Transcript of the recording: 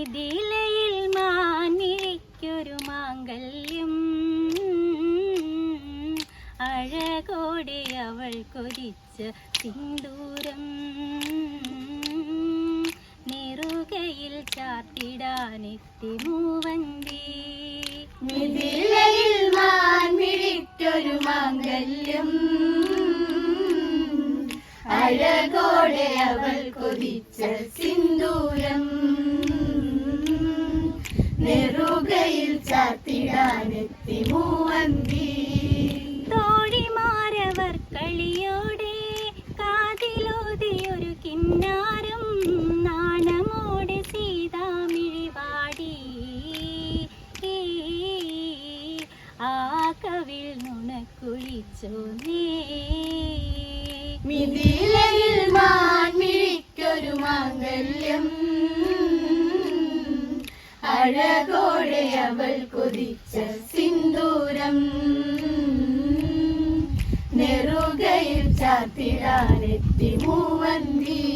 ഇതിലയിൽ മാനിഴിക്കൊരു മാംഗല്യം. അഴകോടെ അവൾ കൊതിച്ച സിന്ദൂരം. നിറുകയിൽ ചാത്തിടാനെത്തി മൂവന്തി മിഥിലയിൽ മാൻമിഴിക്കൊരു മാംഗല്യം. അഴകോടെ അവൾ കൊതിച്ച നെറുകയിൽ ചാത്തിടാനെത്തി മൂവന്തി തോഴിമാരവർ കളിയോടെ കാതിലോതിയൊരു കിന്നാരം നാണമോടെ സീതാമിഴി പാടി. ആ കവിൽ നുണക്കുഴിച്ചോ നീ മിഥിലയിൽ അഴകോടെ അവൾ കൊതിച്ച സിന്ദൂരം. നെറുകയിൽ ചാത്തിടാനെത്തി മൂവന്തി